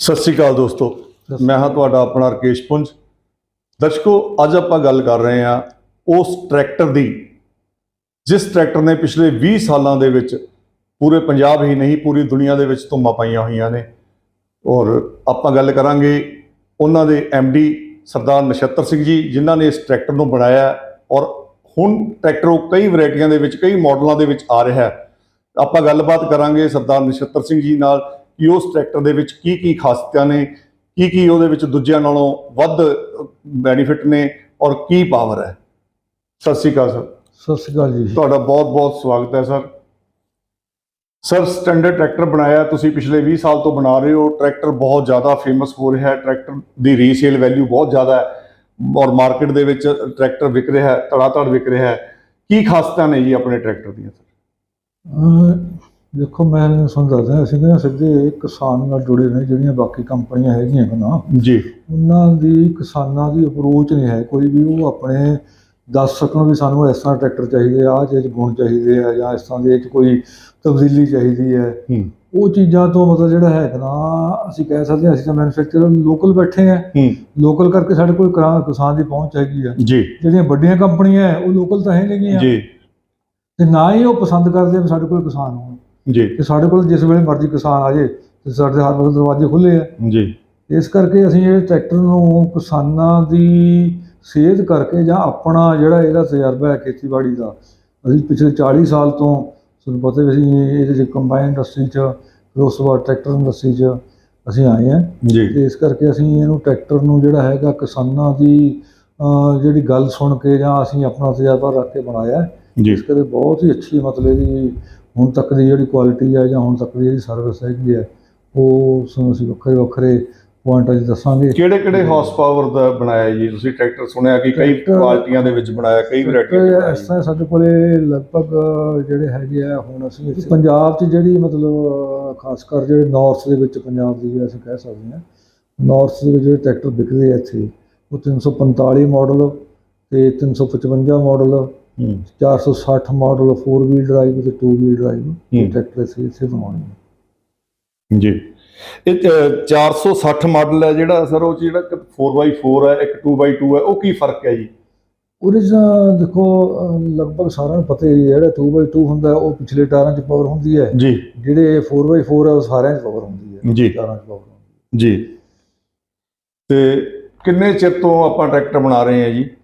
ਸਤਿ ਸ੍ਰੀ ਅਕਾਲ ਦੋਸਤੋ। ਮੈਂ ਹਾਂ ਤੁਹਾਡਾ ਆਪਣਾ ਰਕੇਸ਼ ਪੁੰਜ। ਦਰਸ਼ਕੋ, ਅੱਜ ਆਪਾਂ ਗੱਲ ਕਰ ਰਹੇ ਹਾਂ ਉਸ ਟਰੈਕਟਰ ਦੀ ਜਿਸ ਟਰੈਕਟਰ ਨੇ ਪਿਛਲੇ 20 ਸਾਲਾਂ ਦੇ ਵਿੱਚ ਪੂਰੇ ਪੰਜਾਬ ਹੀ ਨਹੀਂ, ਪੂਰੀ ਦੁਨੀਆ ਦੇ ਵਿੱਚ ਧੁੰਮਾਂ ਪਾਈਆਂ ਹੋਈਆਂ ਨੇ। ਔਰ ਆਪਾਂ ਗੱਲ ਕਰਾਂਗੇ ਉਹਨਾਂ ਦੇ ਡੀ ਸਰਦਾਰ ਨਛੱਤਰ ਸਿੰਘ ਜੀ, ਜਿਨ੍ਹਾਂ ਨੇ ਇਸ ਟਰੈਕਟਰ ਨੂੰ ਬਣਾਇਆ ਔਰ ਹੁਣ ਟਰੈਕਟਰ ਉਹ ਕਈ ਵੈਰਾਈਟੀਆਂ ਦੇ ਵਿੱਚ, ਕਈ ਮਾਡਲਾਂ ਦੇ ਵਿੱਚ ਆ ਰਿਹਾ ਹੈ। ਆਪਾਂ ਗੱਲਬਾਤ ਕਰਾਂਗੇ ਸਰਦਾਰ ਨਛੱਤਰ ਸਿੰਘ ਜੀ ਨਾਲ ਕਿ ਉਸ ਟਰੈਕਟਰ ਦੇ ਵਿੱਚ ਕੀ ਕੀ ਖਾਸੀਅਤਾਂ ਨੇ ਕੀ ਕੀ ਉਹਦੇ ਵਿੱਚ ਦੂਜਿਆਂ ਨਾਲੋਂ ਵੱਧ ਬੈਨੀਫਿਟ ਨੇ ਔਰ ਕੀ ਪਾਵਰ ਹੈ। ਸਤਿ ਸ਼੍ਰੀ ਅਕਾਲ, ਸਰ। ਸਤਿ ਸ਼੍ਰੀ ਅਕਾਲ ਜੀ। ਤੁਹਾਡਾ ਬਹੁਤ-ਬਹੁਤ ਸਵਾਗਤ ਹੈ ਸਰ। ਸਰ ਸਟੈਂਡਰਡ ਟਰੈਕਟਰ ਬਣਾਇਆ ਤੁਸੀਂ ਪਿਛਲੇ 20 ਸਾਲ ਤੋਂ ਬਣਾ ਰਹੇ ਹੋ। ਟਰੈਕਟਰ ਬਹੁਤ ਜ਼ਿਆਦਾ ਫੇਮਸ ਹੋ ਰਿਹਾ ਹੈ। ਟਰੈਕਟਰ ਦੀ ਰੀਸੇਲ ਵੈਲਿਊ ਬਹੁਤ ਜ਼ਿਆਦਾ ਹੈ ਔਰ ਮਾਰਕੀਟ ਦੇ ਵਿੱਚ ਟਰੈਕਟਰ ਵਿਕ ਰਿਹਾ ਹੈ ਤੜਾ-ਤੜ ਵਿਕ ਰਿਹਾ ਹੈ। ਕੀ ਖਾਸੀਅਤਾਂ ਨੇ ਜੀ ਆਪਣੇ ਟਰੈਕਟਰ ਦੀਆਂ ਸਰ? ਦੇਖੋ ਮੈਂ ਤੁਹਾਨੂੰ ਦੱਸਦਾ ਅਸੀਂ ਨਾ ਸਿੱਧੇ ਕਿਸਾਨ ਨਾਲ ਜੁੜੇ ਨੇ ਜਿਹੜੀਆਂ ਬਾਕੀ ਕੰਪਨੀਆਂ ਹੈਗੀਆਂ ਨਾ ਜੀ। ਉਹਨਾਂ ਦੀ ਕਿਸਾਨਾਂ ਦੀ ਅਪਰੋਚ ਨਹੀਂ ਹੈ। ਕੋਈ ਵੀ ਉਹ ਆਪਣੇ ਦੱਸ ਸਕਣ ਵੀ ਸਾਨੂੰ ਇਸ ਤਰ੍ਹਾਂ ਟਰੈਕਟਰ ਚਾਹੀਦੇ ਆ ਆਹ ਚੀਜ਼ ਗੁਣ ਚਾਹੀਦੇ ਆ ਜਾਂ ਇਸ ਤਰ੍ਹਾਂ ਦੇ ਵਿੱਚ ਕੋਈ ਤਬਦੀਲੀ ਚਾਹੀਦੀ ਹੈ। ਹੂੰ। ਉਹ ਚੀਜ਼ਾਂ ਤੋਂ ਮਤਲਬ ਜਿਹੜਾ ਹੈ ਨਾ ਅਸੀਂ ਕਹਿ ਸਕਦੇ ਹਾਂ ਅਸੀਂ ਤਾਂ ਮੈਨੂਫੈਕਚਰਰ ਲੋਕਲ ਬੈਠੇ ਆ ਹੂੰ। ਲੋਕਲ ਕਰਕੇ ਸਾਡੇ ਕੋਲ ਕਿਰਾ- ਕਿਸਾਨ ਦੀ ਪਹੁੰਚ ਹੈਗੀ ਆ। ਜੀ। ਜਿਹੜੀਆਂ ਵੱਡੀਆਂ ਕੰਪਨੀਆਂ ਹੈ ਉਹ ਲੋਕਲ ਤਾਂ ਹੈ ਨਹੀਂ ਆ ਜੀ। ਤੇ ਨਾ ਹੀ ਉਹ ਪਸੰਦ ਕਰਦੇ ਵੀ ਸਾਡੇ ਕੋਲ ਕਿਸਾਨ ਹੋਣ। ਜੀ। ਤੇ ਸਾਡੇ ਕੋਲ ਜਿਸ ਵੇਲੇ ਮਰਜ਼ੀ ਕਿਸਾਨ ਆ ਜੇ ਤੇ ਸਾਡੇ ਹਰ ਵਕਤ ਦਰਵਾਜ਼ੇ ਖੁੱਲੇ ਆ। ਜੀ। ਇਸ ਕਰਕੇ ਅਸੀਂ ਇਹ ਟਰੈਕਟਰ ਨੂੰ ਕਿਸਾਨਾਂ ਦੀ ਸੇਧ ਕਰਕੇ ਜਾਂ ਆਪਣਾ ਜਿਹੜਾ ਇਹਦਾ ਤਜਰਬਾ ਹੈ ਖੇਤੀਬਾੜੀ ਦਾ ਅਸੀਂ ਪਿਛਲੇ 40 ਸਾਲ ਤੋਂ ਤੁਹਾਨੂੰ ਪਤਾ ਵੀ ਅਸੀਂ ਇਹਦੇ ਚ ਕੰਬਾਈਨ ਇੰਡਸਟਰੀ ਚ ਫਿਰ ਉਸ ਤੋਂ ਬਾਅਦ ਟਰੈਕਟਰ ਇੰਡਸਟਰੀ ਚ ਅਸੀਂ ਆਏ ਹਾਂ। ਜੀ। ਇਸ ਕਰਕੇ ਅਸੀਂ ਇਹਨੂੰ ਟਰੈਕਟਰ ਨੂੰ ਜਿਹੜਾ ਹੈਗਾ ਕਿਸਾਨਾਂ ਦੀ ਜਿਹੜੀ ਗੱਲ ਸੁਣ ਕੇ ਜਾਂ ਅਸੀਂ ਆਪਣਾ ਤਜਰਬਾ ਰੱਖ ਕੇ ਬਣਾਇਆ। ਜੀ। ਇਸ ਕਰਕੇ ਬਹੁਤ ਹੀ ਅੱਛੀ ਮਤਲਬ ਇਹਦੀ ਹੁਣ ਤੱਕ ਦੀ ਜਿਹੜੀ ਕੁਆਲਿਟੀ ਹੈ ਜਾਂ ਹੁਣ ਤੱਕ ਦੀ ਜਿਹੜੀ ਸਰਵਿਸ ਹੈਗੀ ਹੈ ਉਹ ਤੁਹਾਨੂੰ ਅਸੀਂ ਵੱਖਰੇ ਵੱਖਰੇ ਪੁਆਇੰਟਾਂ 'ਚ ਦੱਸਾਂਗੇ। ਕਿਹੜੇ ਕਿਹੜੇ ਹਾਰਸ ਪਾਵਰ ਦਾ ਬਣਾਇਆ ਜੀ? ਤੁਸੀਂ ਟਰੈਕਟਰ ਸੁਣਿਆ ਕਿ ਕਈ ਕੁਆਲਿਟੀਆਂ ਦੇ ਵਿੱਚ ਬਣਾਇਆ ਕਈ ਵੈਰਾਈਟੀਆਂ ਇਸ ਤਰ੍ਹਾਂ ਸਾਡੇ ਕੋਲੇ ਲਗਭਗ ਜਿਹੜੇ ਹੈਗੇ ਆ ਹੁਣ ਅਸੀਂ ਪੰਜਾਬ 'ਚ ਜਿਹੜੀ ਮਤਲਬ ਖਾਸ ਕਰ ਜਿਹੜੇ ਨਾਰਥ ਦੇ ਵਿੱਚ ਪੰਜਾਬ ਦੀ ਜੇ ਅਸੀਂ ਕਹਿ ਸਕਦੇ ਹਾਂ ਨਾਰਥ ਦੇ ਵਿੱਚ ਜਿਹੜੇ ਟਰੈਕਟਰ ਵਿਕਦੇ ਆ ਇੱਥੇ ਉਹ 345 ਮਾਡਲ ਤੇ 355 ਮਾਡਲ ਹੂੰ। 460 ਮਾਡਲ 4 ਵੀਲ ਡਰਾਈਵ ਤੇ 2 ਵੀਲ ਡਰਾਈਵ। ਟਰੈਕਟਰ ਇੱਥੇ ਬਣਾਉਣੇ ਜੀ। ਇਹ ਅ, 460 ਮਾਡਲ ਹੈ ਜਿਹੜਾ ਸਰ ਉਹ ਜਿਹੜਾ ਇੱਕ 4x4 ਹੈ ਇੱਕ 2x2 ਹੈ ਉਹ ਕੀ ਫ਼ਰਕ ਹੈ ਜੀ? ਉਹਦੇ 'ਚ ਦੇਖੋ ਲਗਭਗ ਸਾਰਿਆਂ ਨੂੰ ਪਤਾ ਹੀ ਹੈ ਜਿਹੜਾ 2x2 ਹੁੰਦਾ ਹੈ, ਉਹ ਪਿਛਲੇ ਟਾਇਰਾਂ 'ਚ ਪਾਵਰ ਹੁੰਦੀ ਹੈ। ਜੀ। ਜਿਹੜੇ 4x4 ਹੈ ਉਹ ਸਾਰਿਆਂ 'ਚ ਪਾਵਰ ਹੁੰਦੀ ਹੈ। ਜੀ। ਟਾਇਰਾਂ 'ਚ ਪਾਵਰ ਹੁੰਦੀ ਜੀ। ਤੇ ਕਿੰਨੇ ਚਿਰ ਤੋਂ ਆਪਾਂ ਟਰੈਕਟਰ ਬਣਾ ਰਹੇ ਹਾਂ ਜੀ? ਹੈ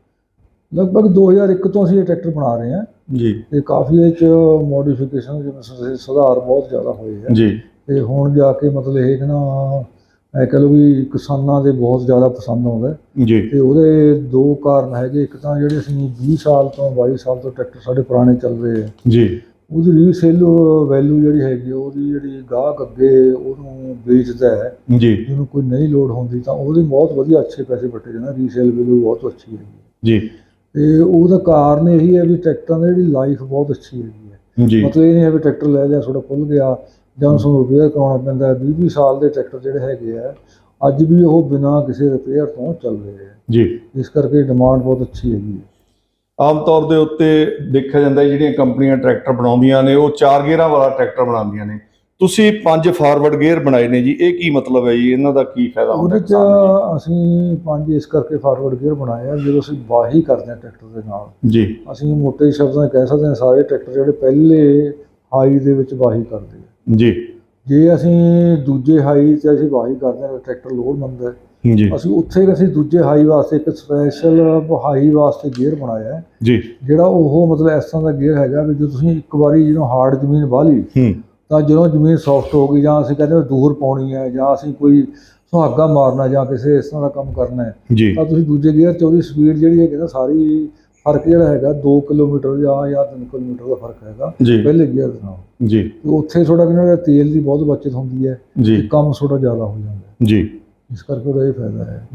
ਲਗਭਗ 2001 ਤੋਂ ਅਸੀਂ ਇਹ ਟਰੈਕਟਰ ਬਣਾ ਰਹੇ ਹਾਂ। ਜੀ। ਤੇ ਕਾਫੀ ਇਹ 'ਚ ਮੋਡੀਫਿਕੇਸ਼ਨ ਜਿਵੇਂ ਸੁਧਾਰ ਬਹੁਤ ਜ਼ਿਆਦਾ ਹੋਏ ਹੈ। ਜੀ। ਤੇ ਹੁਣ ਜਾ ਕੇ ਮਤਲਬ ਇਹ ਕਿ ਨਾ ਇਹ ਕਹ ਲਓ ਵੀ ਕਿਸਾਨਾਂ ਦੇ ਬਹੁਤ ਜ਼ਿਆਦਾ ਪਸੰਦ ਆਉਂਦਾ। ਜੀ। ਤੇ ਉਹਦੇ ਦੋ ਕਾਰਨ ਹੈਗੇ। ਇੱਕ ਤਾਂ ਜਿਹੜੇ ਅਸੀਂ 20 ਸਾਲ ਤੋਂ 22 ਸਾਲ ਤੋਂ ਟਰੈਕਟਰ ਸਾਡੇ ਪੁਰਾਣੇ ਚੱਲ ਰਹੇ ਆ ਜੀ। ਉਹਦੀ ਰੀਸੇਲ ਵੈਲਿਊ ਜਿਹੜੀ ਹੈਗੀ ਉਹਦੀ ਜਿਹੜੀ ਗਾਹਕ ਅੱਗੇ ਉਹਨੂੰ ਵੇਚਦਾ ਹੈ। ਜੀ। ਜਿਹਨੂੰ ਕੋਈ ਨਹੀਂ ਲੋਡ ਹੁੰਦੀ ਤਾਂ ਉਹਦੇ ਬਹੁਤ ਵਧੀਆ ਅੱਛੇ ਪੈਸੇ ਵੱਟੇ ਜਾਂਦੇ ਰੀਸੇਲ ਵੈਲਿਊ ਬਹੁਤ ਅੱਛੀ ਹੈ। ਜੀ। ਤੇ ਉਹਦਾ ਕਾਰਨ ਇਹੀ ਹੈ ਵੀ ਟਰੈਕਟਰਾਂ ਦੀ ਜਿਹੜੀ ਲਾਈਫ ਬਹੁਤ ਅੱਛੀ ਹੈਗੀ ਹੈ। ਜੀ। ਮਤਲਬ ਇਹ ਨਹੀਂ ਹੈ ਵੀ ਟਰੈਕਟਰ ਲੈ ਲਿਆ ਥੋੜਾ ਖੁੱਲ ਗਿਆ। ਜਾਂ ਉਸ ਨੂੰ ਰਿਪੇਅਰ ਕਰਾਉਣਾ ਪੈਂਦਾ 20 20 ਸਾਲ ਦੇ ਟਰੈਕਟਰ ਜਿਹੜੇ ਹੈਗੇ ਆ ਅੱਜ ਵੀ ਉਹ ਬਿਨਾਂ ਕਿਸੇ ਰਿਪੇਅਰ ਤੋਂ ਚੱਲ ਰਹੇ ਆ। ਜੀ। ਇਸ ਕਰਕੇ ਡਿਮਾਂਡ ਬਹੁਤ ਅੱਛੀ ਹੈਗੀ ਹੈ ਆਮ ਤੌਰ ਦੇ ਉੱਤੇ ਦੇਖਿਆ ਜਾਂਦਾ ਜਿਹੜੀਆਂ ਕੰਪਨੀਆਂ ਟਰੈਕਟਰ ਬਣਾਉਂਦੀਆਂ ਨੇ ਉਹ ਚਾਰ ਗੇਅਰਾਂ ਵਾਲਾ ਟਰੈਕਟਰ ਬਣਾਉਂਦੀਆਂ ਨੇ। ਤੁਸੀਂ ਪੰਜ ਫਾਰਵਰਡ ਗੇਅਰ ਬਣਾਏ ਨੇ ਜੀ ਇਹ ਕੀ ਮਤਲਬ ਹੈ ਜੀ? ਇਹਨਾਂ ਦਾ ਕੀ ਫਾਇਦਾ ਹੁੰਦਾ ਉਹਦੇ ਚ ਅਸੀਂ ਪੰਜ ਇਸ ਕਰਕੇ ਫਾਰਵਰਡ ਗੇਅਰ ਬਣਾਏ ਆ ਜਦੋਂ ਅਸੀਂ ਵਾਹੀ ਕਰਦੇ ਹਾਂ ਟਰੈਕਟਰ ਦੇ ਨਾਲ। ਜੀ। ਅਸੀਂ ਮੋٹے ਸ਼ਬਦਾਂ ਕਹਿ ਸਕਦੇ ਹਾਂ ਸਾਰੇ ਟਰੈਕਟਰ ਜਿਹੜੇ ਪਹਿਲੇ ਹਾਈ ਦੇ ਵਿੱਚ ਵਾਹੀ ਕਰਦੇ ਆ। ਜੀ। ਜੇ ਅਸੀਂ ਦੂਜੇ ਹਾਈ ਤੇ ਅਸੀਂ ਵਾਹੀ ਕਰਦੇ ਹਾਂ ਟਰੈਕਟਰ ਲੋਡਮੰਦ ਹੈ। ਜੀ। ਅਸੀਂ ਉੱਥੇ ਅਸੀਂ ਦੂਜੇ ਹਾਈ ਵਾਸਤੇ ਇੱਕ ਸਪੈਸ਼ਲ ਹਾਈ ਵਾਸਤੇ ਗੇਅਰ ਬਣਾਇਆ ਹੈ। ਜੀ। ਜਿਹੜਾ ਉਹ ਮਤਲਬ ਇਸ ਤਰ੍ਹਾਂ ਦਾ ਗੇਅਰ ਹੈਗਾ ਵੀ ਜੇ ਤੁਸੀਂ ਇੱਕ ਵਾਰੀ ਜਦੋਂ ਹਾਰਡ ਜ਼ਮੀਨ ਵਾਹ ਲਈ ਹੂੰ। ਤਾਂ ਜਦੋਂ ਜ਼ਮੀਨ ਸੌਫਟ ਹੋ ਗਈ ਜਾਂ ਅਸੀਂ ਕਹਿੰਦੇ ਹਾਂ ਦੂਰ ਪਾਉਣੀ ਹੈ ਜਾਂ ਅਸੀਂ ਕੋਈ ਸੁਹਾਗਾ ਮਾਰਨਾ ਜਾਂ ਕਿਸੇ ਇਸ ਤਰ੍ਹਾਂ ਦਾ ਕੰਮ ਕਰਨਾ ਹੈ ਤਾਂ ਤੁਸੀਂ ਦੂਜੇ ਗੇਅਰ 'ਚ ਉਹਦੀ ਸਪੀਡ ਜਿਹੜੀ ਹੈਗੀ ਨਾ ਸਾਰੀ ਫ਼ਰਕ ਜਿਹੜਾ ਹੈਗਾ 2 ਕਿਲੋਮੀਟਰ ਜਾਂ ਜਾਂ 3 ਕਿਲੋਮੀਟਰ ਦਾ ਫ਼ਰਕ ਹੈਗਾ। ਪਹਿਲੇ ਗੇਅਰ ਦੇ ਨਾਲ ਜੀ। ਤੇ ਉੱਥੇ ਥੋੜਾ ਕਿਨਾਂ ਤੇਲ ਦੀ ਬਹੁਤ ਬਚਤ ਹੁੰਦੀ ਹੈ ਤੇ ਕੰਮ ਥੋੜਾ ਜ਼ਿਆਦਾ ਹੋ ਜਾਂਦਾ ਜੀ। ਇਸ ਕਰਕੇ ਉਹਦਾ ਇਹ ਫਾਇਦਾ ਹੈ।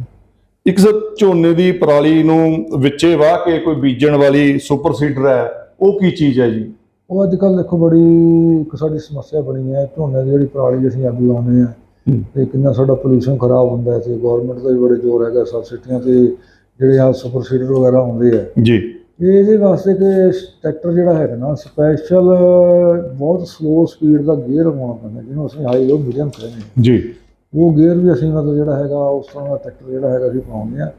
ਇੱਕ ਸਰ ਝੋਨੇ ਦੀ ਪਰਾਲੀ ਨੂੰ ਵਿੱਚੇ ਵਾਹ ਕੇ ਕੋਈ ਬੀਜਣ ਵਾਲੀ ਸੁਪਰ ਸੀਡਰ ਹੈ ਉਹ ਕੀ ਚੀਜ਼ ਹੈ ਜੀ? ਉਹ ਅੱਜ ਕੱਲ੍ਹ ਦੇਖੋ ਬੜੀ ਇੱਕ ਸਾਡੀ ਸਮੱਸਿਆ ਬਣੀ ਹੈ ਝੋਨੇ ਦੀ ਜਿਹੜੀ ਪਰਾਲੀ ਅਸੀਂ ਅੱਗ ਲਾਉਂਦੇ ਆ। ਤੇ ਕਿੰਨਾ ਸਾਡਾ ਪੋਲੂਸ਼ਨ ਖਰਾਬ ਹੁੰਦਾ ਹੈ ਤੇ ਗਵਰਨਮੈਂਟ ਦਾ ਵੀ ਬੜੇ ਜ਼ੋਰ ਹੈਗਾ ਸਬਸਿਡੀਆਂ ਤੇ ਜਿਹੜੇ ਆ ਸੁਪਰ ਸੀਡਰ ਵਗੈਰਾ ਆਉਂਦੇ ਆ। ਜੀ। ਇਹ ਇਹਦੇ ਵਾਸਤੇ ਕਿ ਟਰੈਕਟਰ ਜਿਹੜਾ ਹੈਗਾ ਨਾ ਸਪੈਸ਼ਲ ਬਹੁਤ ਸਲੋ ਸਪੀਡ ਦਾ ਗੇਅਰ ਹੋਣਾ ਪੈਂਦਾ ਜਿਹਨੂੰ ਅਸੀਂ ਹਾਈ ਲੋ ਮੀਡੀਅਮ ਕਹਿੰਦੇ ਹਾਂ ਜੀ। ਉਹ ਗੇਅਰ ਵੀ ਅਸੀਂ ਮਤਲਬ ਜਿਹੜਾ ਹੈਗਾ ਉਸ ਤਰ੍ਹਾਂ ਦਾ ਟਰੈਕਟਰ ਜਿਹੜਾ ਹੈਗਾ ਅਸੀਂ ਪਾਉਂਦੇ ਆ।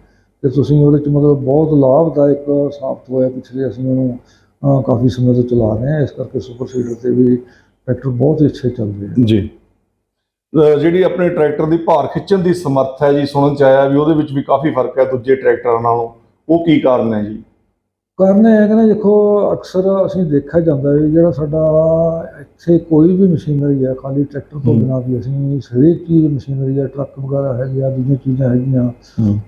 ਤੇ ਤੁਸੀਂ ਉਹਦੇ ਚ ਮਤਲਬ ਬਹੁਤ ਲਾਭਦਾਇਕ ਸਾਬਤ ਹੋਇਆ ਪਿਛਲੇ ਅਸੀਂ ਉਹਨੂੰ ਕਾਫੀ ਸਮੇਂ ਤੋਂ ਚਲਾ ਰਹੇ ਹਾਂ ਇਸ ਕਰਕੇ ਸੁਪਰ ਸੀਡਰ ਤੇ ਵੀ ਟਰੈਕਟਰ ਬਹੁਤ ਅੱਛੇ ਚੱਲ ਰਹੇ ਆ। ਜੀ। ਜਿਹੜੀ ਆਪਣੇ ਟਰੈਕਟਰ ਦੀ ਭਾਰ ਖਿੱਚਣ ਦੀ ਸਮਰੱਥ ਹੈ ਜੀ ਸੁਣਨ ਚ ਆਇਆ ਵੀ ਉਹਦੇ ਵਿੱਚ ਵੀ ਕਾਫੀ ਫ਼ਰਕ ਹੈ ਦੂਜੇ ਟਰੈਕਟਰਾਂ ਨਾਲੋਂ। ਉਹ ਕੀ ਕਾਰਨ ਹੈ ਜੀ? ਕਾਰਨ ਇਹ ਹੈ ਕਿ ਨਾ ਦੇਖੋ ਅਕਸਰ ਅਸੀਂ ਦੇਖਿਆ ਜਾਂਦਾ ਹੈ ਜਿਹੜਾ ਸਾਡਾ ਇੱਥੇ ਕੋਈ ਵੀ ਮਸ਼ੀਨਰੀ ਹੈ ਖਾਲੀ ਟਰੈਕਟਰ ਤੋਂ। ਬਿਨਾਂ ਵੀ ਅਸੀਂ ਹਰੇਕ ਚੀਜ਼ ਮਸ਼ੀਨਰੀ ਹੈ ਟਰੱਕ ਵਗੈਰਾ ਹੈਗੀ ਆ ਦੂਜੀਆਂ ਚੀਜ਼ਾਂ ਹੈਗੀਆਂ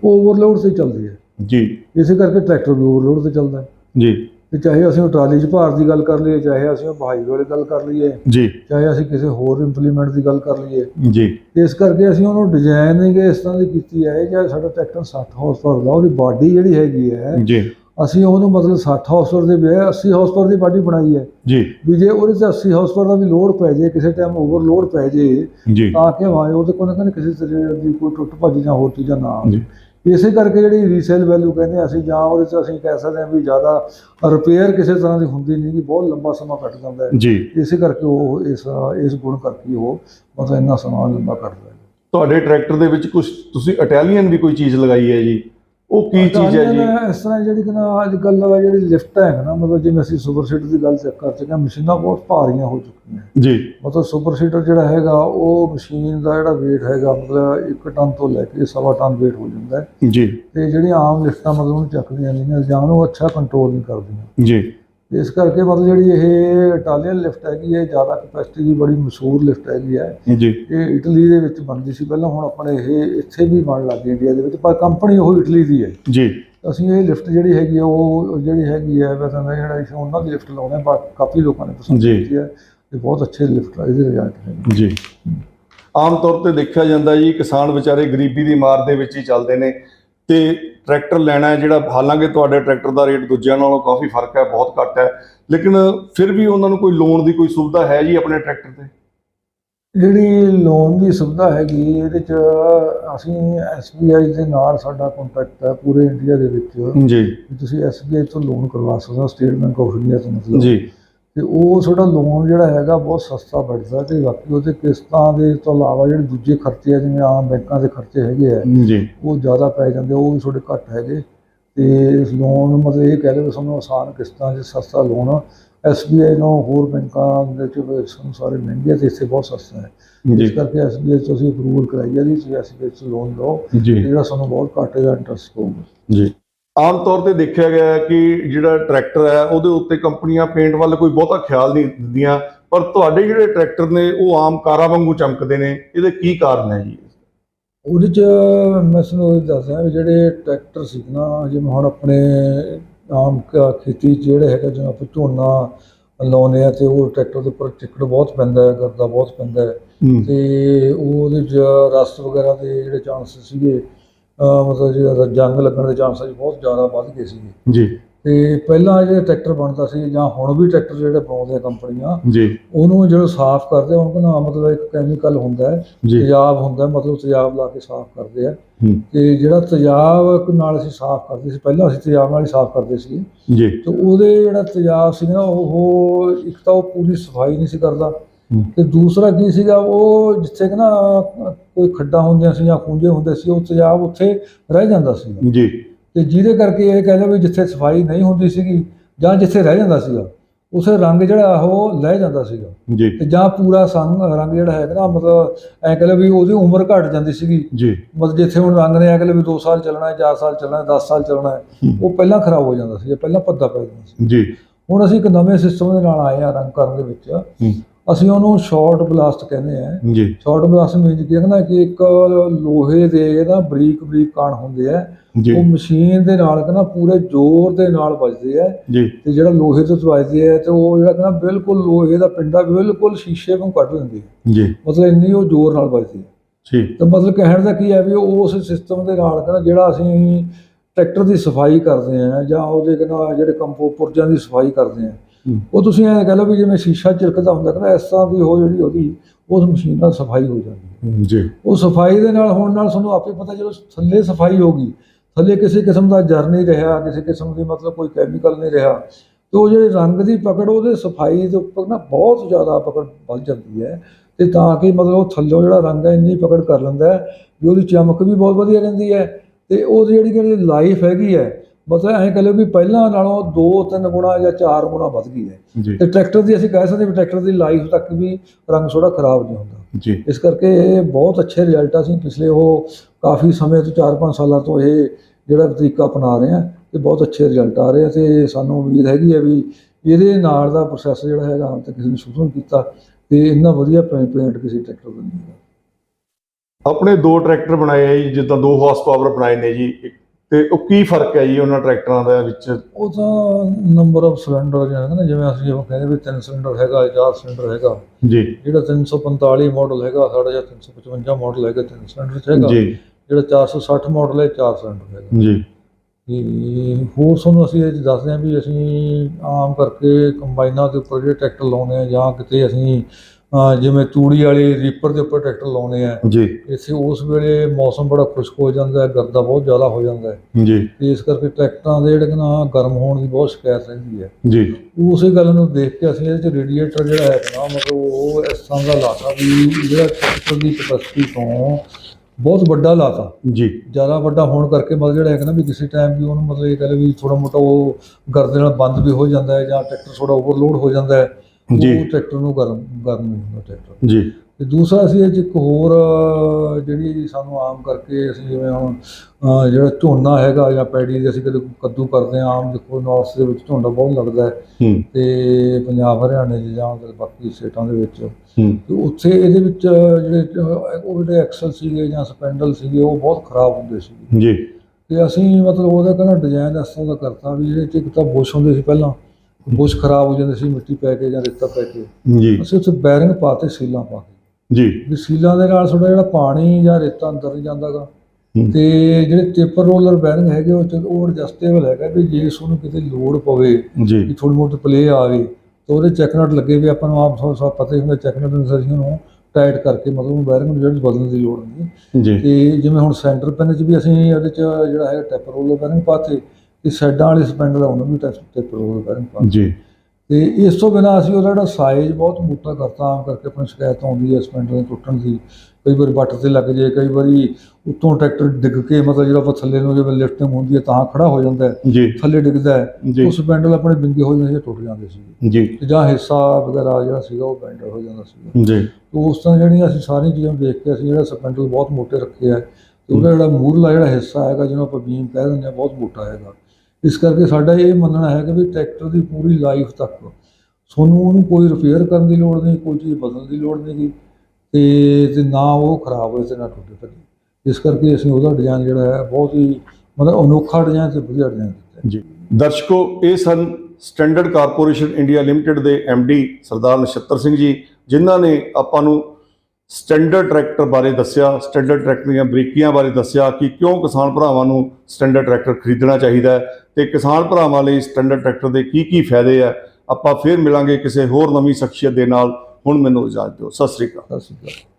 ਉਹ ਓਵਰਲੋਡ ਤੇ ਚੱਲਦੀ ਹੈ। ਜੀ। ਇਸੇ ਕਰਕੇ ਟਰੈਕਟਰ ਵੀ ਓਵਰਲੋਡ ਤੇ ਚੱਲਦਾ ਹੈ। ਜੀ। ਤੇ ਚਾਹੇ ਅਸੀਂ ਉਹ ਟਰਾਲੀ 'ਚ ਭਾਰ ਦੀ ਗੱਲ ਕਰ ਲਈਏ ਚਾਹੇ ਅਸੀਂ ਉਹ ਬਹਾਈ ਵਾਲੀ ਗੱਲ ਕਰ ਲਈਏ ਜੀ। ਚਾਹੇ ਅਸੀਂ ਕਿਸੇ ਹੋਰ ਇੰਪਲੀਮੈਂਟ ਦੀ ਗੱਲ ਕਰ ਲਈਏ। ਜੀ। ਇਸ ਕਰਕੇ ਅਸੀਂ ਉਹਨੂੰ ਡਿਜ਼ਾਈਨਿੰਗ ਇਸ ਤਰ੍ਹਾਂ ਦੀ ਕੀਤੀ ਹੈ ਜਾਂ ਸਾਡਾ ਟਰੈਕਟਰ 60 ਹਾਰਸ ਪਾਵਰ ਦਾ ਉਹਦੀ ਬਾਡੀ ਜਿਹੜੀ ਹੈਗੀ ਹੈ ਜੀ। ਅਸੀਂ ਉਹਨੂੰ ਮਤਲਬ 60 ਹਾਰਸ ਪਾਵਰ ਦੇ ਬਜਾਏ 80 ਹਾਰਸ ਪਾਵਰ ਦੀ ਬਾਡੀ ਬਣਾਈ ਹੈ। ਜੀ। ਵੀ ਜੇ ਉਹਦੇ 'ਤੇ 80 ਹਾਰਸ ਪਾਵਰ ਦਾ ਵੀ ਲੋਡ ਪੈ ਜੇ ਕਿਸੇ ਟਾਈਮ ਓਵਰਲੋਡ ਪੈ ਜੇ ਜੀ। ਤਾਂ ਕਿ ਵਾਏ ਉਹਦੇ ਕੋਲ ਨਾ ਕਿਸੇ ਤਰ੍ਹਾਂ ਦੀ ਕੋਈ ਟੁੱਟ ਭੱਜ ਜਾਂ ਹੋਰ ਚੀਜ਼ਾਂ ਨਾ ਆਉਣ। ਜੀ ਇਸੇ ਕਰਕੇ ਜਿਹੜੀ ਰੀਸੇਲ ਵੈਲਿਊ ਕਹਿੰਦੇ ਅਸੀਂ ਜਾਂ ਉਹਦੇ 'ਚ ਅਸੀਂ ਕਹਿ ਸਕਦੇ ਹਾਂ ਵੀ ਜ਼ਿਆਦਾ ਰਿਪੇਅਰ ਕਿਸੇ ਤਰ੍ਹਾਂ ਦੀ ਹੁੰਦੀ ਨਹੀਂ ਕਿ ਬਹੁਤ ਲੰਬਾ ਸਮਾਂ ਕੱਟ ਜਾਂਦਾ ਹੈ। ਜੀ। ਇਸੇ ਕਰਕੇ ਉਹ ਇਸ ਇਸ ਗੁਣ ਕਰਕੇ ਉਹ ਮਤਲਬ ਇੰਨਾ ਸਮਾਂ ਲੰਬਾ ਕੱਟਦਾ ਹੈ। ਤੁਹਾਡੇ ਟਰੈਕਟਰ ਦੇ ਵਿੱਚ ਕੁਝ ਤੁਸੀਂ ਇਟਾਲੀਅਨ ਵੀ ਕੋਈ ਚੀਜ਼ ਲਗਾਈ ਹੈ ਜੀ? ਉਹ ਕੀ ਚੀਜ਼ ਹੈ ਜੀ? ਇਸ ਤਰ੍ਹਾਂ ਜਿਹੜੀ ਕਿ ਨਾ ਅੱਜ ਕੱਲ੍ਹ ਜਿਹੜੀ ਲਿਫਟ ਹੈ ਨਾ ਮਤਲਬ ਜਿਵੇਂ ਅਸੀਂ ਸੁਪਰ ਸੀਟਰ ਦੀ ਗੱਲ ਕਰ ਚੁੱਕੇ ਹਾਂ ਮਸ਼ੀਨਾਂ ਬਹੁਤ ਭਾਰੀਆਂ ਹੋ ਚੁੱਕੀਆਂ ਜੀ। ਮਤਲਬ ਸੁਪਰ ਸੀਟਰ ਜਿਹੜਾ ਹੈਗਾ ਉਹ ਮਸ਼ੀਨ ਦਾ ਜਿਹੜਾ weight ਹੈਗਾ ਮਤਲਬ 1 ਟਨ ਤੋਂ ਲੈ ਕੇ ਸਵਾ ਟਨ weight ਹੋ ਜਾਂਦਾ ਹੈ। ਜੀ। ਤੇ ਜਿਹੜੀਆਂ ਆਮ ਲਿਫਟਾਂ ਮਤਲਬ ਉਹਨੂੰ ਚੱਕਦੀਆਂ ਨਹੀਂ ਜਾਂ ਉਹਨੂੰ ਅੱਛਾ ਕੰਟਰੋਲ ਨਹੀਂ ਕਰਦੀਆਂ। ਜੀ। ਇਸ ਕਰਕੇ ਮਤਲਬ ਜਿਹੜੀ ਇਹ ਇਟਾਲੀਅਨ ਲਿਫਟ ਹੈਗੀ ਹੈ ਜ਼ਿਆਦਾ ਕਪੈਸਿਟੀ ਦੀ ਬੜੀ ਮਸ਼ਹੂਰ ਲਿਫਟ ਹੈਗੀ ਹੈ। ਜੀ। ਇਹ ਇਟਲੀ ਦੇ ਵਿੱਚ ਬਣਦੀ ਸੀ। ਪਹਿਲਾਂ ਹੁਣ ਆਪਣੇ ਇਹ ਇੱਥੇ ਵੀ ਬਣ ਲੱਗ ਗਈ ਇੰਡੀਆ ਦੇ ਵਿੱਚ ਪਰ ਕੰਪਨੀ ਉਹ ਇਟਲੀ ਦੀ ਹੈ। ਜੀ। ਅਸੀਂ ਇਹ ਲਿਫਟ ਜਿਹੜੀ ਹੈਗੀ ਆ, ਉਹ ਜਿਹੜੀ ਹੈਗੀ ਹੈ ਵੈਸੇ ਤਾਂ ਜਿਹੜਾ ਅਸੀਂ ਉਹਨਾਂ ਦੀ ਲਿਫਟ ਲਾਉਂਦੇ ਹਾਂ ਪਰ ਕਾਫੀ ਲੋਕਾਂ ਨੇ ਪਸੰਦ ਜੀ। ਕੀਤੀ ਹੈ। ਤੇ ਬਹੁਤ ਅੱਛੇ ਲਿਫਟ ਇਹਦੇ ਰਿਜ਼ਲਟ ਹੈ ਜੀ। ਆਮ ਤੌਰ ਤੇ ਦੇਖਿਆ ਜਾਂਦਾ ਜੀ ਕਿਸਾਨ ਵਿਚਾਰੇ ਗਰੀਬੀ ਦੀ ਮਾਰ ਦੇ ਵਿੱਚ ਹੀ ਚੱਲਦੇ ਨੇ। ਤੇ ਟਰੈਕਟਰ ਲੈਣਾ ਹੈ ਜਿਹੜਾ ਹਾਲਾਂਕਿ ਤੁਹਾਡੇ ਟਰੈਕਟਰ ਦਾ ਰੇਟ ਦੂਜਿਆਂ ਨਾਲੋਂ ਕਾਫੀ ਫ਼ਰਕ ਹੈ ਬਹੁਤ ਘੱਟ ਹੈ ਲੇਕਿਨ ਫਿਰ ਵੀ ਉਹਨਾਂ ਨੂੰ ਕੋਈ ਲੋਨ ਦੀ ਕੋਈ ਸੁਵਿਧਾ ਹੈ ਜੀ ਆਪਣੇ ਟਰੈਕਟਰ ਤੇ? ਜਿਹੜੀ ਲੋਨ ਦੀ ਸੁਵਿਧਾ ਹੈਗੀ ਇਹਦੇ ਚ ਅਸੀਂ SBI ਦੇ ਨਾਲ ਸਾਡਾ ਕੰਟੈਕਟ ਹੈ ਪੂਰੇ ਇੰਡੀਆ ਦੇ ਵਿੱਚ। ਜੀ। ਤੁਸੀਂ SBI ਤੋਂ ਲੋਨ ਕਰਵਾ ਸਕਦੇ ਹੋ ਸਟੇਟ ਬੈਂਕ ਆਫ ਇੰਡੀਆ ਤੋਂ ਮਤਲਬ। ਜੀ। ਤੇ ਉਹ ਤੁਹਾਡਾ ਲੋਨ ਜਿਹੜਾ ਹੈਗਾ ਬਹੁਤ ਸਸਤਾ ਬੈਠਦਾ ਤੇ ਬਾਕੀ ਉਹਦੇ ਕਿਸ਼ਤਾਂ ਦੇ ਤੋਂ ਇਲਾਵਾ ਜਿਹੜੇ ਦੂਜੇ ਖਰਚੇ ਆ ਜਿਵੇਂ ਆਮ ਬੈਂਕਾਂ ਦੇ ਖਰਚੇ ਹੈਗੇ ਆ ਜੀ। ਉਹ ਜ਼ਿਆਦਾ ਪੈ ਜਾਂਦੇ ਉਹ ਵੀ ਥੋੜੇ ਘੱਟ ਹੈਗੇ। ਤੇ ਇਸ ਲੋਨ ਮਤਲਬ ਇਹ ਕਹਿ ਲਓ ਸਾਨੂੰ ਆਸਾਨ ਕਿਸ਼ਤਾਂ 'ਚ ਸਸਤਾ ਲੋਨ SBI ਨੂੰ ਹੋਰ ਬੈਂਕਾਂ ਦੇ ਵਿੱਚ ਵੀ ਸਾਨੂੰ ਸਾਰੇ ਮਹਿੰਗੇ ਤੇ ਇੱਥੇ ਬਹੁਤ ਸਸਤਾ ਹੈ। ਜੀ। ਇਸ ਕਰਕੇ SBI 'ਚ ਅਸੀਂ ਅਪਰੂਵਲ ਕਰਾਈ ਹੈ ਜੀ SBI 'ਚ ਲੋਨ ਲਓ ਜਿਹੜਾ ਸਾਨੂੰ ਬਹੁਤ ਘੱਟ ਦਾ ਇੰਟਰਸਟ ਹੋਊਗਾ ਜੀ। ਆਮ ਤੌਰ ਤੇ ਦੇਖਿਆ ਗਿਆ ਹੈ ਕਿ ਜਿਹੜਾ ਟਰੈਕਟਰ ਹੈ ਉਹਦੇ ਉੱਤੇ ਕੰਪਨੀਆਂ ਪੇਂਟ ਵੱਲ ਕੋਈ ਬਹੁਤਾ ਖਿਆਲ ਨਹੀਂ ਦਿੰਦੀਆਂ ਪਰ ਤੁਹਾਡੇ ਜਿਹੜੇ ਟਰੈਕਟਰ ਨੇ ਉਹ ਆਮ ਕਾਰਾਂ ਵਾਂਗੂ ਚਮਕਦੇ ਨੇ। ਇਹਦੇ ਕੀ ਕਾਰਨ ਹੈ ਜੀ? ਉਹਦੇ 'ਚ ਮੈਂ ਤੁਹਾਨੂੰ ਦੱਸਦਾ ਵੀ ਜਿਹੜੇ ਟਰੈਕਟਰ ਸੀ ਨਾ ਜਿਵੇਂ ਹੁਣ ਆਪਣੇ ਆਮ ਖੇਤੀ ਜਿਹੜੇ ਹੈਗਾ ਜਿਵੇਂ ਆਪਾਂ ਝੋਨਾ ਲਾਉਂਦੇ ਆ ਤੇ ਉਹ ਟਰੈਕਟਰ ਦੇ ਉੱਪਰ ਚਿੱਕੜ ਬਹੁਤ ਪੈਂਦਾ ਹੈ ਗਰਦਾ ਬਹੁਤ ਪੈਂਦਾ ਹੈ ਤੇ ਉਹਦੇ 'ਚ ਰਸਟ ਵਗੈਰਾ ਦੇ ਜਿਹੜੇ ਚਾਂਸ ਸੀਗੇ ਮਤਲਬ ਜਿਹੜਾ ਜੰਗ ਲੱਗਣ ਦੇ ਚਾਂਸ ਬਹੁਤ ਜ਼ਿਆਦਾ ਵੱਧ ਗਏ ਸੀਗੇ। ਜੀ। ਤੇ ਪਹਿਲਾਂ ਜਿਹੜੇ ਟਰੈਕਟਰ ਬਣਦਾ ਸੀ ਜਾਂ ਹੁਣ ਵੀ ਟਰੈਕਟਰ ਜਿਹੜੇ ਬਣਾਉਂਦੇ ਕੰਪਨੀਆਂ ਜੀ। ਉਹਨੂੰ ਜਦੋਂ ਸਾਫ਼ ਕਰਦੇ ਆ ਉਹਨਾਂ ਦਾ ਮਤਲਬ ਇੱਕ ਕੈਮੀਕਲ ਹੁੰਦਾ ਹੈ ਤੇਜ਼ਾਬ ਹੁੰਦਾ ਮਤਲਬ ਤੇਜ਼ਾਬ ਲਾ ਕੇ ਸਾਫ਼ ਕਰਦੇ ਆ। ਤੇ ਜਿਹੜਾ ਤੇਜ਼ਾਬ ਨਾਲ ਅਸੀਂ ਸਾਫ਼ ਕਰਦੇ ਸੀ ਪਹਿਲਾਂ ਅਸੀਂ ਤੇਜ਼ਾਬ ਨਾਲ ਹੀ ਸਾਫ਼ ਕਰਦੇ ਸੀ। ਜੀ। ਤੇ ਉਹਦੇ ਜਿਹੜਾ ਤੇਜ਼ਾਬ ਸੀ ਨਾ ਉਹ ਇੱਕ ਤਾਂ ਉਹ ਪੂਰੀ ਸਫ਼ਾਈ ਨਹੀਂ ਸੀ ਕਰਦਾ। ਤੇ ਦੂਸਰਾ ਕੀ ਸੀਗਾ ਉਹ ਜਿੱਥੇ ਕਿ ਨਾ ਕੋਈ ਖੱਡਾ ਹੁੰਦੀਆਂ ਸੀ ਜਾਂ ਖੂੰਜੇ ਹੁੰਦੇ ਸੀ ਉਹ ਤੇਜ਼ਾਬ ਉੱਥੇ ਰਹਿ ਜਾਂਦਾ ਸੀ ਜੀ। ਤੇ ਜਿਹਦੇ ਕਰਕੇ ਇਹ ਕਹਿੰਦੇ ਵੀ ਜਿੱਥੇ ਸਫ਼ਾਈ ਨਹੀਂ ਹੁੰਦੀ ਸੀਗੀ ਜਾਂ ਜਿੱਥੇ ਰਹਿ ਜਾਂਦਾ ਸੀਗਾ ਉਸੇ ਰੰਗ ਜਿਹੜਾ ਉਹ ਲੈ ਜਾਂਦਾ ਸੀਗਾ। ਜੀ। ਤੇ ਜਾਂ ਪੂਰਾ ਸੰਗ ਰੰਗ ਜਿਹੜਾ ਹੈਗਾ ਨਾ ਮਤਲਬ ਐ ਕਹਿੰਦੇ ਵੀ ਉਹਦੀ ਉਮਰ ਘਟ ਜਾਂਦੀ ਸੀਗੀ। ਜੀ। ਮਤਲਬ ਜਿੱਥੇ ਹੁਣ ਰੰਗ ਨੇ ਅਗਲੇ ਵੀ 2 ਸਾਲ ਚੱਲਣਾ ਹੈ 4 ਸਾਲ ਚੱਲਣਾ ਹੈ 10 ਸਾਲ ਚੱਲਣਾ ਹੈ। ਉਹ ਪਹਿਲਾਂ ਖਰਾਬ ਹੋ ਜਾਂਦਾ ਸੀ ਪਹਿਲਾਂ ਭੱਦਾ ਪੈ ਜਾਂਦਾ ਸੀ। ਜੀ। ਹੁਣ ਅਸੀਂ ਇੱਕ ਨਵੇਂ ਸਿਸਟਮ ਦੇ ਨਾਲ ਆਏ ਆ ਰੰਗ ਕਰਨ ਦੇ ਵਿੱਚ। ਅਸੀਂ ਉਹਨੂੰ ਸ਼ਾਰਟ ਬਲਾਸਟ ਕਹਿੰਦੇ ਆ। ਜੀ। ਸ਼ਾਰਟ ਬਲਾਸਟ ਮੀਨਸ ਕੀ ਨਾ ਕਿ ਇੱਕ ਲੋਹੇ ਦੇ ਨਾ ਬਰੀਕ ਬਰੀਕ ਕਣ ਹੁੰਦੇ ਆ। ਉਹ ਮਸ਼ੀਨ ਦੇ ਨਾਲ ਕਹਿੰਦਾ ਪੂਰੇ ਜ਼ੋਰ ਦੇ ਨਾਲ ਵੱਜਦੇ ਆ। ਤੇ ਜਿਹੜਾ ਲੋਹੇ ਤੋਂ ਵੱਜਦੇ ਆ ਤੇ ਉਹ ਜਿਹੜਾ ਕਹਿੰਦਾ ਬਿਲਕੁਲ ਲੋਹੇ ਦਾ ਪਿੰਡਾ ਬਿਲਕੁਲ ਸ਼ੀਸ਼ੇ ਵਾਂਗ ਕੱਢ ਦਿੰਦੀ ਜੀ। ਮਤਲਬ ਇੰਨੀ ਉਹ ਜ਼ੋਰ ਨਾਲ ਵੱਜਦੀ ਹੈ ਜੀ। ਤਾਂ ਮਤਲਬ ਕਹਿਣ ਦਾ ਕੀ ਹੈ ਵੀ ਉਸ ਸਿਸਟਮ ਦੇ ਨਾਲ ਕਹਿੰਦਾ ਜਿਹੜਾ ਅਸੀਂ ਟਰੈਕਟਰ ਦੀ ਸਫ਼ਾਈ ਕਰਦੇ ਆ ਜਾਂ ਉਹਦੇ ਕਹਿੰਦਾ ਜਿਹੜੇ ਕੰਪੋ ਪੁਰਜਿਆਂ ਦੀ ਸਫ਼ਾਈ ਕਰਦੇ ਆ। ਉਹ ਤੁਸੀਂ ਐਂ ਕਹਿ ਲਓ ਵੀ ਜਿਵੇਂ ਸ਼ੀਸ਼ਾ ਚਿਲਕਦਾ ਹੁੰਦਾ ਕਿ ਨਾ ਇਸ ਤਰ੍ਹਾਂ ਦੀ ਉਹ ਜਿਹੜੀ ਉਹਦੀ ਉਸ ਮਸ਼ੀਨ ਨਾਲ ਸਫ਼ਾਈ ਹੋ ਜਾਂਦੀ ਹੈ। ਜੀ। ਉਹ ਸਫ਼ਾਈ ਦੇ ਨਾਲ ਹੋਣ ਨਾਲ ਤੁਹਾਨੂੰ ਆਪੇ ਪਤਾ ਜਦੋਂ ਥੱਲੇ ਸਫ਼ਾਈ ਹੋਗੀ ਥੱਲੇ ਕਿਸੇ ਕਿਸਮ ਦਾ ਜਰ ਨਹੀਂ ਰਿਹਾ ਕਿਸੇ ਕਿਸਮ ਦੀ ਮਤਲਬ ਕੋਈ ਕੈਮੀਕਲ ਨਹੀਂ ਰਿਹਾ ਤੇ ਉਹ ਜਿਹੜੇ ਰੰਗ ਦੀ ਪਕੜ ਉਹਦੇ ਸਫ਼ਾਈ ਦੇ ਉੱਪਰ ਨਾ ਬਹੁਤ ਜ਼ਿਆਦਾ ਪਕੜ ਵੱਧ ਜਾਂਦੀ ਹੈ ਤੇ ਤਾਂ ਕਿ ਮਤਲਬ ਉਹ ਥੱਲੋਂ ਜਿਹੜਾ ਰੰਗ ਹੈ ਇੰਨੀ ਪਕੜ ਕਰ ਲੈਂਦਾ ਹੈ ਵੀ ਉਹਦੀ ਚਮਕ ਵੀ ਬਹੁਤ ਵਧੀਆ ਰਹਿੰਦੀ ਹੈ ਤੇ ਉਹਦੀ ਜਿਹੜੀ ਜਿਹੜੀ ਲਾਈਫ ਹੈਗੀ ਹੈ ਮਤਲਬ ਐਂ ਕਹ ਲਓ ਵੀ ਪਹਿਲਾਂ ਨਾਲੋਂ 2-3 ਗੁਣਾ ਜਾਂ 4 ਗੁਣਾ ਵੱਧ ਗਈ ਹੈ। ਤੇ ਟਰੈਕਟਰ ਦੀ ਅਸੀਂ ਕਹਿ ਸਕਦੇ ਵੀ ਟਰੈਕਟਰ ਦੀ ਲਾਈਫ ਤੱਕ ਵੀ ਰੰਗ ਥੋੜਾ ਖਰਾਬ ਨਹੀਂ ਹੁੰਦਾ। ਜੀ। ਇਸ ਕਰਕੇ ਇਹ ਬਹੁਤ ਅੱਛੇ ਰਿਜ਼ਲਟ ਅਸੀਂ ਪਿਛਲੇ ਉਹ ਕਾਫੀ ਸਮੇਂ ਤੋਂ 4-5 ਸਾਲਾਂ ਤੋਂ ਇਹ ਜਿਹੜਾ ਤਰੀਕਾ ਅਪਣਾ ਰਹੇ ਹਾਂ ਤੇ ਬਹੁਤ ਅੱਛੇ ਰਿਜ਼ਲਟ ਆ ਰਹੇ ਆ ਤੇ ਸਾਨੂੰ ਉਮੀਦ ਹੈਗੀ ਹੈ ਵੀ ਇਹਦੇ ਨਾਲ ਦਾ ਪ੍ਰੋਸੈਸ ਜਿਹੜਾ ਹੈਗਾ ਹਾਲ ਤੱਕ ਕਿਸੇ ਨੇ ਸ਼ੁਰੂ ਨਹੀਂ ਕੀਤਾ ਤੇ ਇੰਨਾ ਵਧੀਆ ਪੇਂਟ ਪੇਂਟ ਕਿਸੇ ਟਰੈਕਟਰ ਦਾ ਨਹੀਂ ਹੈਗਾ। ਆਪਣੇ ਦੋ ਟਰੈਕਟਰ ਬਣਾਏ ਆ ਜੀ ਜਿੱਦਾਂ ਦੋ ਹਾਰਸ ਪਾਵਰ ਬਣਾਏ ਨੇ ਜੀ ਤੇ ਉਹ ਕੀ ਫ਼ਰਕ ਹੈ ਜੀ ਉਹਨਾਂ ਟਰੈਕਟਰਾਂ ਦੇ ਵਿੱਚ? ਉਹ ਤਾਂ ਨੰਬਰ ਆਫ ਸਿਲੰਡਰ ਜਿਹੜਾ ਹੈਗਾ ਨਾ ਜਿਵੇਂ ਅਸੀਂ ਉਹ ਕਹਿੰਦੇ ਵੀ ਤਿੰਨ ਸਿਲੰਡਰ ਹੈਗਾ ਚਾਰ ਸਿਲੰਡਰ ਹੈਗਾ। ਜੀ। ਜਿਹੜਾ 345 ਮਾਡਲ ਹੈਗਾ ਸਾਡਾ ਜਾਂ 355 ਮਾਡਲ ਹੈਗਾ ਤਿੰਨ ਸਿਲੰਡਰ 'ਚ ਹੈਗਾ। ਜੀ। ਜਿਹੜਾ 460 ਮਾਡਲ ਹੈ ਚਾਰ ਸਿਲੰਡਰ ਹੈਗਾ। ਜੀ। ਤੇ ਹੋਰ ਤੁਹਾਨੂੰ ਅਸੀਂ ਇਹ ਦੱਸਦੇ ਹਾਂ ਵੀ ਅਸੀਂ ਆਮ ਕਰਕੇ ਕੰਬਾਈਨਾਂ ਦੇ ਉੱਪਰ ਜਿਹੜੇ ਟਰੈਕਟਰ ਲਾਉਨੇ ਆ ਜਾਂ ਕਿਤੇ ਅਸੀਂ ਜਿਵੇਂ ਤੂੜੀ ਵਾਲੇ ਰੀਪਰ ਦੇ ਉੱਪਰ ਟਰੈਕਟਰ ਲਾਉਨੇ ਆ। ਜੀ। ਇੱਥੇ ਉਸ ਵੇਲੇ ਮੌਸਮ ਬੜਾ ਖੁਸ਼ਕ ਹੋ ਜਾਂਦਾ ਹੈ ਗਰਦਾ ਬਹੁਤ ਜ਼ਿਆਦਾ ਹੋ ਜਾਂਦਾ ਹੈ। ਜੀ। ਤੇ ਇਸ ਕਰਕੇ ਟਰੈਕਟਰਾਂ ਦੇ ਜਿਹੜੇ ਨਾ ਗਰਮ ਹੋਣ ਦੀ ਬਹੁਤ ਸ਼ਿਕਾਇਤ ਰਹਿੰਦੀ ਹੈ। ਜੀ। ਉਸੇ ਗੱਲ ਨੂੰ ਦੇਖ ਕੇ ਅਸੀਂ ਇਹਦੇ ਚ ਰੇਡੀਏਟਰ ਜਿਹੜਾ ਹੈ ਨਾ ਮਤਲਬ ਉਹ ਇਸ ਤਰ੍ਹਾਂ ਦਾ ਲਾਤਾ ਵੀ ਜਿਹੜਾ ਟਰੈਕਟਰ ਦੀ ਕਪੈਸਿਟੀ ਤੋਂ ਬਹੁਤ ਵੱਡਾ ਲਾਤਾ। ਜੀ। ਜ਼ਿਆਦਾ ਵੱਡਾ ਹੋਣ ਕਰਕੇ ਮਤਲਬ ਜਿਹੜਾ ਹੈ ਕਿ ਨਾ ਵੀ ਕਿਸੇ ਟਾਈਮ ਵੀ ਉਹਨੂੰ ਮਤਲਬ ਇਹ ਕਹਿੰਦੇ ਵੀ ਥੋੜਾ ਮੋਟਾ ਉਹ ਗਰਦੇ ਨਾਲ ਬੰਦ ਵੀ ਹੋ ਜਾਂਦਾ ਹੈ ਜਾਂ ਟਰੈਕਟਰ ਥੋੜਾ ਓਵਰਲੋਡ ਹੋ ਜਾਂਦਾ ਹੈ। ਜੀ। ਉਹ ਟਰੈਕਟਰ ਨੂੰ ਗਰਮ ਗਰਮ ਨਹੀਂ ਹੁੰਦਾ ਟਰੈਕਟਰ ਜੀ। ਤੇ ਦੂਸਰਾ ਅਸੀਂ ਇਹ 'ਚ ਇੱਕ ਹੋਰ ਜਿਹੜੀ ਸਾਨੂੰ ਆਮ ਕਰਕੇ ਅਸੀਂ ਜਿਵੇਂ ਹੁਣ ਜਿਹੜਾ ਝੋਨਾ ਹੈਗਾ ਜਾਂ ਪੈੜੀ ਦੇ ਅਸੀਂ ਕਦੇ ਕੱਦੂ ਕਰਦੇ ਹਾਂ ਆਮ ਦੇਖੋ ਨਾਰਥ ਦੇ ਵਿੱਚ ਝੋਨਾ ਬਹੁਤ ਲੱਗਦਾ ਹੈ। ਤੇ ਪੰਜਾਬ ਹਰਿਆਣੇ 'ਚ ਜਾਂ ਬਾਕੀ ਸਟੇਟਾਂ ਦੇ ਵਿੱਚ। ਤੇ ਉੱਥੇ ਇਹਦੇ ਵਿੱਚ ਜਿਹੜੇ ਉਹ ਜਿਹੜੇ ਐਕਸਲ ਸੀਗੇ ਜਾਂ ਸਪੈਂਡਲ ਸੀਗੇ ਉਹ ਬਹੁਤ ਖਰਾਬ ਹੁੰਦੇ ਸੀ। ਜੀ। ਤੇ ਅਸੀਂ ਮਤਲਬ ਉਹਦਾ ਕਹਿੰਦਾ ਡਿਜ਼ਾਈਨ ਇਸ ਤਰ੍ਹਾਂ ਦਾ ਕਰਤਾ ਵੀ ਇਹਦੇ 'ਚ ਇੱਕ ਤਾਂ ਬੁਸ਼ ਹੁੰਦੇ ਸੀ ਪਹਿਲਾਂ। ਬੁਸ਼ ਖਰਾਬ ਹੋ ਜਾਂਦੇ ਸੀ ਮਿੱਟੀ ਪੈ ਕੇ ਜਾਂ ਰੇਤਾ ਪੈ ਕੇ। ਜੀ। ਅਸੀਂ ਉੱਥੇ ਬੈਰਿੰਗ ਪਾਤੇ ਸੀਲਾਂ ਪਾ ਕੇ। ਜੀ। ਵੀ ਸੀਲਾਂ ਦੇ ਨਾਲ ਥੋੜਾ ਜਿਹੜਾ ਪਾਣੀ ਜਾਂ ਰੇਤਾ ਅੰਦਰ ਨਹੀਂ ਜਾਂਦਾਗਾ। ਹੂੰ। ਤੇ ਜਿਹੜੇ ਟੇਪਰ ਰੋਲਰ ਬੈਰਿੰਗ ਹੈਗੇ ਉਹ ਉਹ ਐਡਜਸਟੇਬਲ ਹੈਗਾ ਵੀ ਜੇ ਇਸ ਨੂੰ ਕਿਤੇ ਲੋਡ ਪਵੇ ਜੀ। ਥੋੜੀ ਮੋਟੀ ਪਲੇ ਆਵੇ ਤਾਂ ਉਹਦੇ ਚੈੱਕ ਨਟ ਲੱਗੇ ਵੀ ਆਪਾਂ ਨੂੰ ਆਪ ਸਭ ਸਭ ਪਤਾ ਹੀ ਹੁੰਦਾ ਚੈੱਕ ਨਟ ਅਨੁਸਾਰ ਅਸੀਂ ਉਹਨੂੰ ਟਾਈਟ ਕਰਕੇ ਮਤਲਬ ਬੈਰਿੰਗ ਨੂੰ ਜਿਹੜੀ ਬਦਲਣ ਦੀ ਲੋੜ ਨਹੀਂ। ਜੀ। ਤੇ ਜਿਵੇਂ ਹੁਣ ਸੈਂਟਰ ਪੈਨ 'ਚ ਵੀ ਅਸੀਂ ਉਹਦੇ 'ਚ ਜਿਹੜਾ ਹੈ ਟੈਪਰ ਰੋਲਰ ਬੈਰਿੰਗ ਪਾਤੇ ਤੇ ਸਾਈਡਾਂ ਵਾਲੇ ਸਪੈਂਡਲ ਆ ਉਹਨੂੰ ਵੀ ਟੈਪਰ ਰੋਲਰ ਬੈਰਿੰਗ ਪਾਤੇ ਜੀ। ਤੇ ਇਸ ਤੋਂ ਬਿਨਾਂ ਅਸੀਂ ਉਹਦਾ ਜਿਹੜਾ ਸਾਈਜ਼ ਬਹੁਤ ਮੋਟਾ ਕਰਤਾ ਆਮ ਕਰਕੇ ਆਪਣੀ ਸ਼ਿਕਾਇਤ ਆਉਂਦੀ ਹੈ ਸਪੈਂਡਰ ਦੇ ਟੁੱਟਣ ਦੀ। ਕਈ ਵਾਰੀ ਬੱਟ ਤੇ ਲੱਗ ਜੇ ਕਈ ਵਾਰੀ ਉੱਤੋਂ ਟਰੈਕਟਰ ਡਿੱਗ ਕੇ ਮਤਲਬ ਜਿਹੜਾ ਆਪਾਂ ਥੱਲੇ ਨੂੰ ਜਿਵੇਂ ਲਿਫਟਿੰਗ ਹੁੰਦੀ ਹੈ ਤਾਂ ਖੜਾ ਹੋ ਜਾਂਦਾ ਹੈ। ਥੱਲੇ ਡਿੱਗਦਾ ਹੈ ਉਹ ਸਪੈਂਡਲ ਆਪਣੇ ਬਿੰਗੇ ਹੋ ਜਾਂਦੇ ਸੀ ਟੁੱਟ ਜਾਂਦੇ ਸੀ। ਜੀ। ਤੇ ਜਾਂ ਹਿੱਸਾ ਵਗੈਰਾ ਜਿਹੜਾ ਸੀਗਾ ਉਹ ਬੈਂਡਰ ਹੋ ਜਾਂਦਾ ਸੀਗਾ ਜੀ। ਤੇ ਉਸ ਤਰ੍ਹਾਂ ਜਿਹੜੀਆਂ ਅਸੀਂ ਸਾਰੀਆਂ ਚੀਜ਼ਾਂ ਦੇਖ ਕੇ ਅਸੀਂ ਜਿਹੜਾ ਸਪੈਂਡਲ ਬਹੁਤ ਮੋਟੇ ਰੱਖੇ ਆ ਤੇ ਉਹਦਾ ਜਿਹੜਾ ਮੂਰਲਾ ਜਿਹੜਾ ਹਿੱਸਾ ਹੈਗਾ ਜਿਹਨੂੰ ਆਪਾਂ ਬੀਮ ਕਹਿ ਦਿੰਦੇ ਆ ਬਹੁਤ ਮੋਟਾ ਹੈਗਾ। ਇਸ ਕਰਕੇ ਸਾਡਾ ਇਹ ਮੰਨਣਾ ਹੈ ਕਿ ਵੀ ਟਰੈਕਟਰ ਦੀ ਪੂਰੀ ਲਾਈਫ ਤੱਕ ਤੁਹਾਨੂੰ ਉਹਨੂੰ ਕੋਈ ਰਿਪੇਅਰ ਕਰਨ ਦੀ ਲੋੜ ਨਹੀਂ, ਕੋਈ ਚੀਜ਼ ਬਦਲਣ ਦੀ ਲੋੜ ਨਹੀਂ ਤੇ ਤੇ ਨਾ ਉਹ ਖਰਾਬ ਹੋਏ ਤੇ ਨਾ ਟੁੱਟੇ ਭੱਜੇ ਇਸ ਕਰਕੇ ਅਸੀਂ ਉਹਦਾ ਡਿਜ਼ਾਈਨ ਜਿਹੜਾ ਹੈ ਬਹੁਤ ਹੀ ਮਤਲਬ ਅਨੋਖਾ ਡਿਜ਼ਾਈਨ ਤੇ ਵਧੀਆ ਡਿਜ਼ਾਈਨ ਦਿੱਤਾ ਜੀ। ਦਰਸ਼ਕੋ, ਇਹ ਸਨ ਸਟੈਂਡਰਡ ਕਾਰਪੋਰੇਸ਼ਨ ਇੰਡੀਆ ਲਿਮਟਿਡ ਦੇ ਡੀ ਸਰਦਾਰ ਨਛੱਤਰ ਸਿੰਘ ਜੀ, ਜਿਨ੍ਹਾਂ ਨੇ ਆਪਾਂ ਨੂੰ ਸਟੈਂਡਰਡ ਟਰੈਕਟਰ ਬਾਰੇ ਦੱਸਿਆ ਸਟੈਂਡਰਡ ਟਰੈਕਟਰ ਦੀਆਂ ਬਰੀਕੀਆਂ ਬਾਰੇ ਦੱਸਿਆ ਕਿ ਕਿਉਂ ਕਿਸਾਨ ਭਰਾਵਾਂ ਨੂੰ ਸਟੈਂਡਰਡ ਟਰੈਕਟਰ ਖਰੀਦਣਾ ਚਾਹੀਦਾ ਹੈ। ਤੇ ਕਿਸਾਨ ਭਰਾਵਾਂ ਲਈ ਸਟੈਂਡਰਡ ਟਰੈਕਟਰ ਦੇ ਕੀ ਕੀ ਫਾਇਦੇ ਆ, ਆਪਾਂ ਫੇਰ ਮਿਲਾਂਗੇ ਕਿਸੇ ਹੋਰ ਨਵੀਂ ਸ਼ਖਸੀਅਤ ਦੇ ਨਾਲ। ਹੁਣ ਮੈਨੂੰ ਇਜਾਜ਼ਤ ਦਿਓ। ਸਤਿ ਸ੍ਰੀ ਅਕਾਲ। ਸਤਿ ਸ਼੍ਰੀ ਅਕਾਲ।